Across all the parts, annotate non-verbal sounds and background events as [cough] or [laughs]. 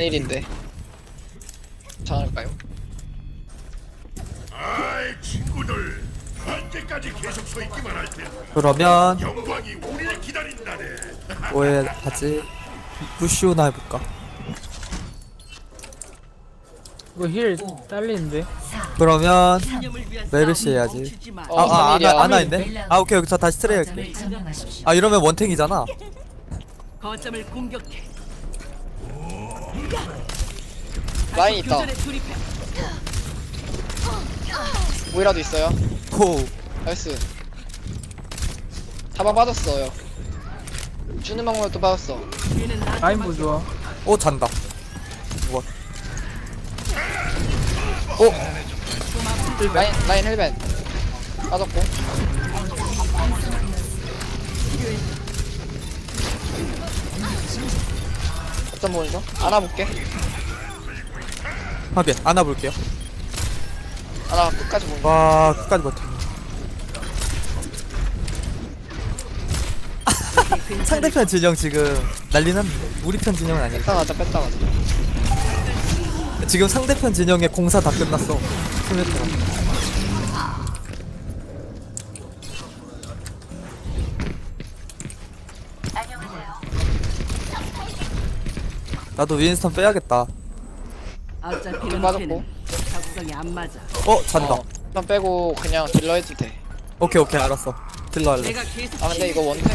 일인데. 괜찮을까요? 아이 친구들 언제까지 계속 서 있기만 할 텐데 그러면 영광이 우리를 기다린다네 뭐 하지? 부슈나 해볼까? 이거 힐 딸리는데 그러면 메르시 해야지. 어, 아, 아, 삼일이야. 아나, 아나인데? 아, 오케이, 저 다시 트레이 할게. 아, 이러면 원탱이잖아. 거점을 공격해. 라인 있다. 모이라도 있어요. 호. 나이스. 타방 빠졌어요. 주는 방법도 또 빠졌어. 라인 보 좋아 오, 잔다. 뭐. 오, 라인 라인 헬벤 빠졌고. 보는 중? 안아볼게. 하게, 안아볼게요. 안아 끝까지 중. 와, 끝까지 버텼네. [laughs] 상대편 진영 지금 난리 났네. 우리 편 진영은 아니야. 뺐다 가자 뺐다 가자. 지금 상대편 진영의 공사 다 끝났어. 스메트랑. 나도 윈스턴 빼야겠다. 어차피 좀 빠졌고. 은퇴는 적성이 안 맞아. 어, 잔다. 어, 일단 빼고 그냥 딜러 해도 돼. 오케이, 오케이, 알았어. 딜러 할래. 내가 계속 아 근데 이거 원태.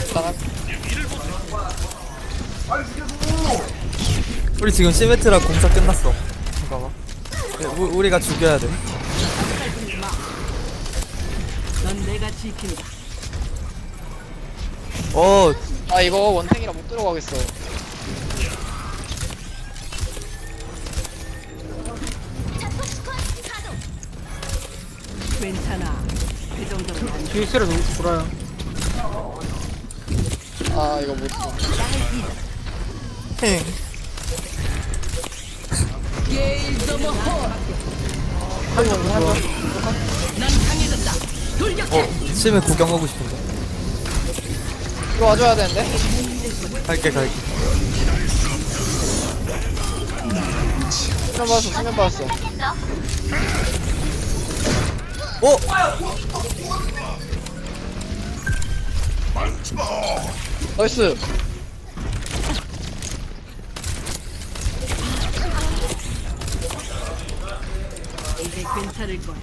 일단 우리 지금 시메트라 공사 끝났어. 잠깐만. 네, 우, 우리가 죽여야 돼. 넌 내가 지킨다. 어, 아 이거 원탱이라 못 들어가겠어. 괜찮아. 그 정도는 안 돼. 뒤에 스레 돌아요 아 이거 못. 강해졌다. 돌격해. 어, 심해 구경하고 싶은데. 이거 와줘야 되는데. 갈게, 갈게. 수면 받았어 수면 받았어. 어? 나이스. 이제 괜찮을 거야.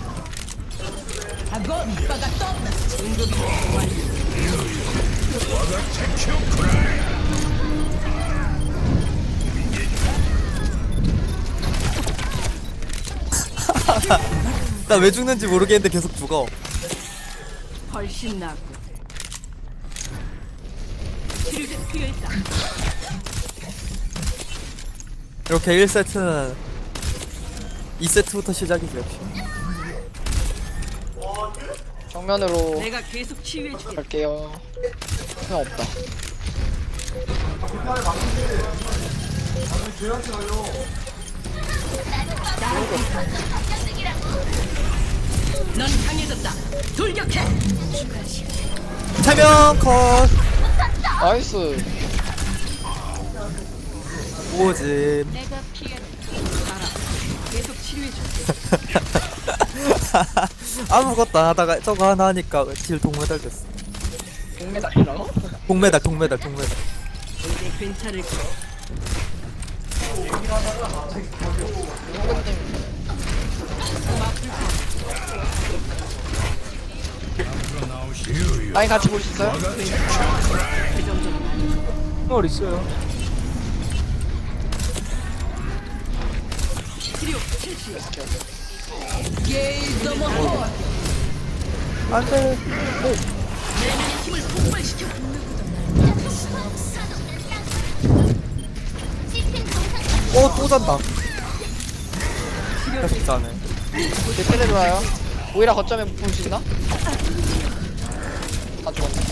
[laughs] 나 왜 죽는지 모르겠는데 계속 죽어. 훨씬 필요했다. 이렇게 1세트는 2세트부터 시작이지 역시. 정면으로 내가 계속 치유해줄게. 갈게요. 수면 없다. 넌 강해졌다. 돌격해. 차명 컷. 나이스. 오지. 알아. 계속 치료해줄게. [laughs] 아무것도 안 하다가 저거 하나 하니까 질 동메달 됐어. 동메달이라고? 동메달, 동메달, 동메달. 이제 괜찮을 거야. 라인 같이 볼 수 있어요? 헐 있어요 치료 실시. 안 돼. 힘을 폭발시켜. 어, 또 잔다. 계속 자네. 제 패드 돌아요. 오히려 거점에 못볼수 있나? 아 죽었네.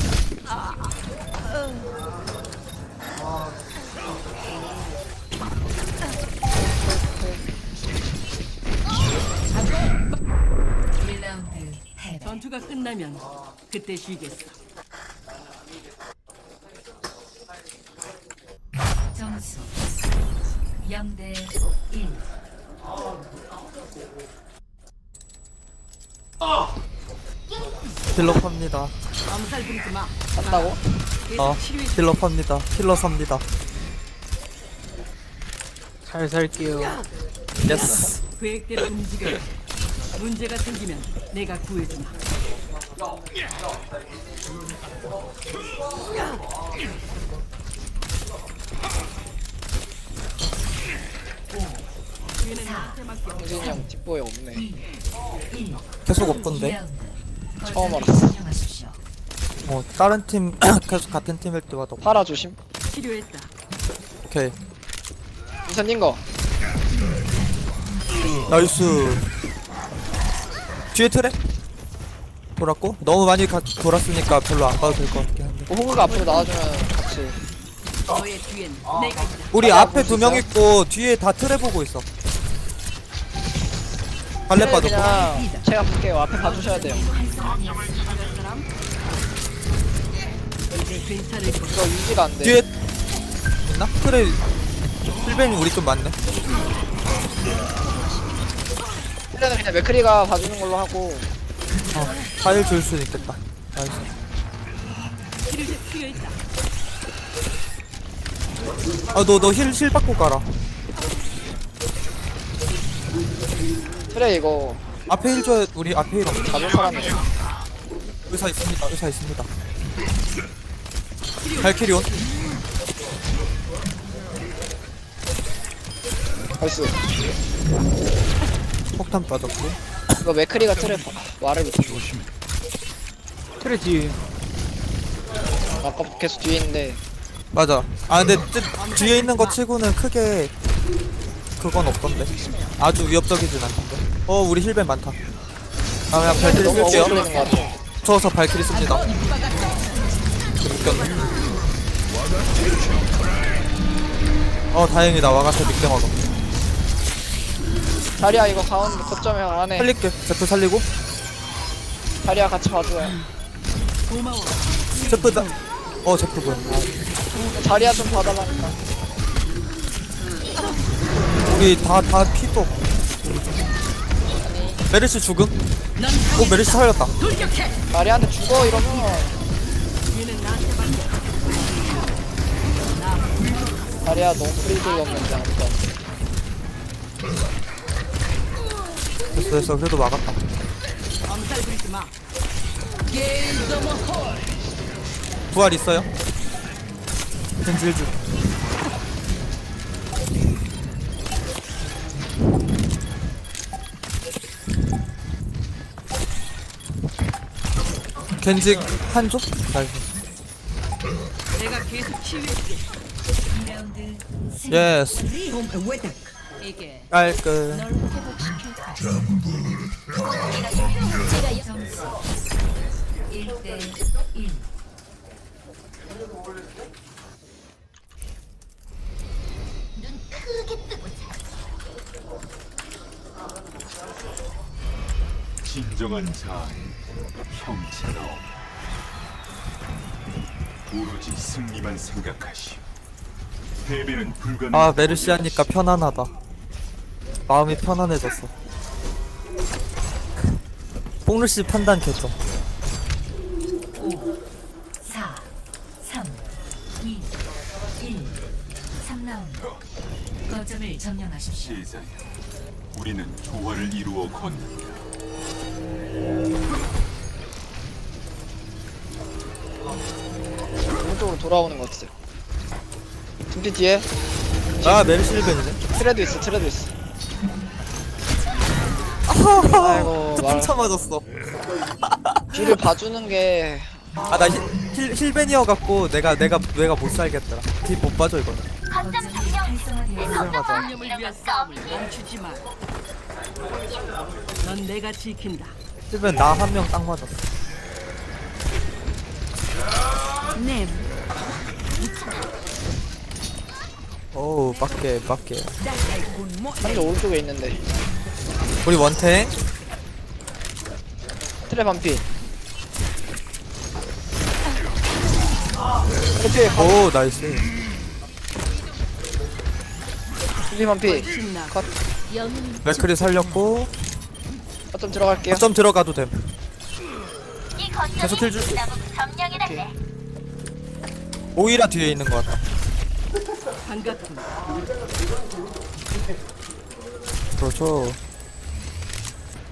전투가 끝나면 그때 쉬겠어. 0대 1. 힐러 팝니다 암살 부리지 마. 샀다고? 계속 어 치료해. 힐러 팝니다 힐러 삽니다 잘 살게요. 예스 계획대로 움직여. 문제가 생기면 내가 구해주마. 홍진이 형 뒷보에 없네. 1. 계속 없던데 처음 알았어. 어 다른 팀 [coughs] 계속 같은 팀일 때마다 없- 파라 조심. 치료했다. 오케이 우선님 거. 나이스 뒤에 트랙 돌았고 너무 많이 가, 돌았으니까 별로 안 가도 될 것 같긴 한데 뭐 호그가 앞으로 나와주면 같이. 너의 뒤엔 내가 있다. 우리 앞에 볼수 두명 있어요? 있고 뒤에 다 틀에 보고 있어 발레 빠졌고 그냥 제가 볼게요. 앞에 봐주셔야 돼요. 사람 이제 괜찮을 거야. 이거 유지가 안 돼. 뒤에 있나? 틀에 힐벤이 우리 좀 많네 플레는 그냥 맥크리가 봐주는 걸로 하고. 어 타일 줄 수 있겠다. 나이스. 필요했다. 아너 너 힐 힐 받고 가라. 그래 이거. 앞에 힐 줘야 우리 앞에 힐 없- 잡을 사람이 의사 있습니다 의사 있습니다. 발키리온. 나이스. 폭탄 빠졌고 이거 맥크리가 틀에 봐- 말을 못해. 트레 뒤에. 아까 계속 뒤에 있는데. 맞아. 아 근데 뜨, 뒤에 있는 거 치고는 크게 그건 없던데. 아주 위협적이진 않던데. 어 우리 힐벤 많다. 아 그냥 발키리 너무 쓸게요. 어그러지는 것 같아. 저어서 발키리 씁니다. 웃겼네 어 다행이다. 와가서 늑대 먹어 자리야 이거 가운데 거점에 안에 살릴게 제프 살리고 자리야 같이 봐줘요. 고마워. 제프 다 어 제프 뭐야 자리야 좀 봐달라니까. 우리 다 다 피도 없고. 메르시 죽음? 오 메르시 살렸다. 자리한테 죽어 이러면. 자리야 너무 프리딜 없는데 돼. 됐어 됐어 그래도 막았다. 부활 있어요? 겐질 중 겐지 한조? 나이스 내가 계속 치유해줄게. 2라운드 승. 예스 이게 깔끔 점수 1대 1. 진정한 자아는 형체가 없다. 오로지 승리만 생각하시오. 패배는 불가능. 아 메르시 하니까 편안하다 마음이 편안해졌어 뽕루시 판단 개점 5, 4, 3, 2, 1. 3라운드. 거점을 점령하십시오. 세상에 우리는 조화를 이루어 걷는다. 오른쪽으로 돌아오는 것 같아. 둠피 뒤에 아 메르시 1변이네 트레도 있어 트레도 있어. 아이고 [laughs] 말. 상처 맞았어. 뒤를 봐주는 게 아나 힐, 힐벤이어 갖고 내가 내가 내가 못 살겠더라. 딜못 빠져 이거는. 신념을 위한 싸움을 멈추지 마. 넌 내가 지킨다. 힐벤 나 한 명 딱 맞았어. 네. 어우 빡게 빡게 한대 오른쪽에 있는데 우리 원탱. 트레 반피. 트레 오 나이스. 반피 신나. 컷. 맥크리 살렸고 어쩜 들어갈게요. 점 들어가도 됨. 계속 킬줄수 있어 나보고 점령해달래. 오히려 뒤에 있는 것 같다. 그렇죠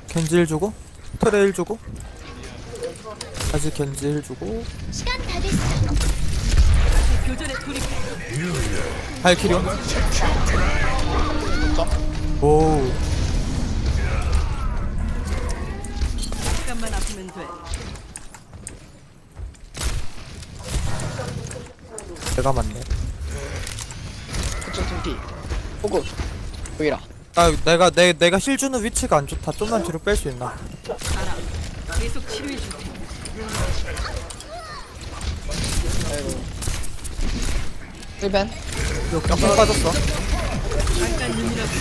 겐지 일 주고 트레 일 주고 다시 겐지 일 주고 시간 다 됐어. 교전에 돌입. 발키리온 오 시간만 아프면 돼. 내가 맞네 그쪽 준비 호구 보이라 아 내가 내, 내가 힐 주는 위치가 안 좋다 좀만 뒤로 뺄 수 있나 알아. 계속 치료해 줄 테니. 아이고 1벤 역경 빠졌어 잠깐 눈이라도.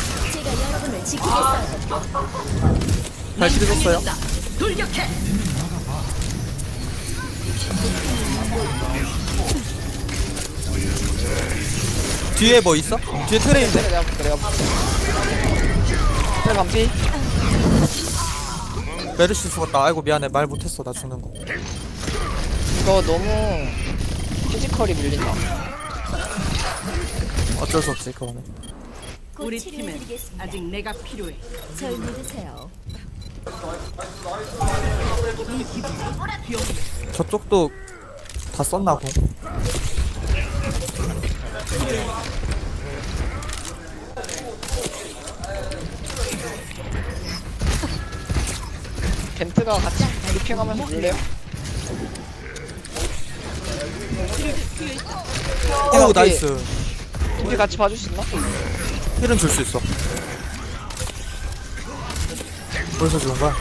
발키리 줬어요 돌격해. 뒤에 뭐 있어? 뒤에 트레인데 내가 볼게 내가 볼게 반피 메르시 죽었다. 아이고 미안해. 말 못했어. 나 죽는 거. 이거 너무 피지컬이 밀린다. 어쩔 수 없지 그거는. 우리 팀엔 아직 내가 필요해. 절 믿으세요. 저쪽도 다 썼나 보 겐트가 같이 리핑하면서 밀래요? 오 나이스. 준비 같이 봐줄 수 있나? 힐은 줄 수 있어. 어디서 죽은 거야?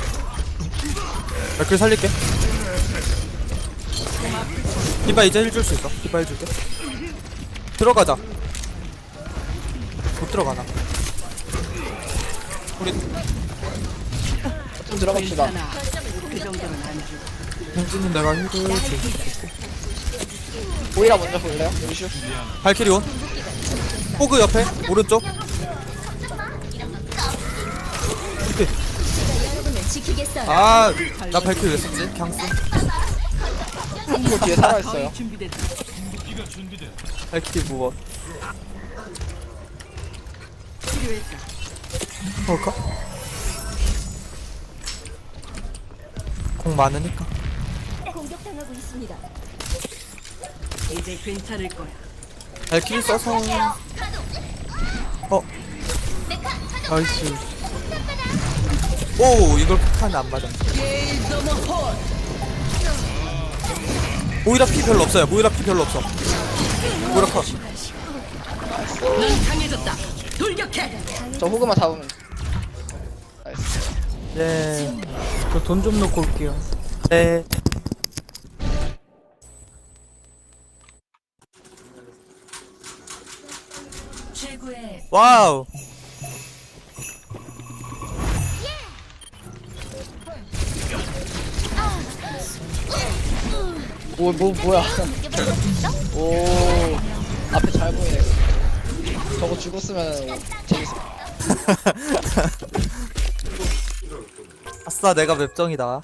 맥클 살릴게. 디바 이제 힐 줄 수 있어. 디바 힐 줄게. 들어가자. 못 들어가나? 우리 좀 들어갑시다. 현진은 내가 줄 보이라 먼저 볼래요? 루슈 발키리 온 호그 옆에 오른쪽. 아나 발키리 왜 썼지? 그냥 쓴 뒤에 살아있어요. 발키리 무엇. 볼까? 공 많으니까 공격당하고 있습니다. 이제 괜찮을 거야. 발키리 써서 어 나이스 오 이걸 폭탄이 안 맞아 모이라 피 별로 없어요 모이라 피 별로 없어 모이라 컷넌 강해졌다. 돌격해. 저 호구만 잡으면 나이스 예. 저 돈 좀 넣고 올게요. 네. 와우 오, 뭐, 뭐야. 오, 앞에 잘 보이네. 저거 죽었으면 재밌어. [laughs] 아싸 내가 맵정이다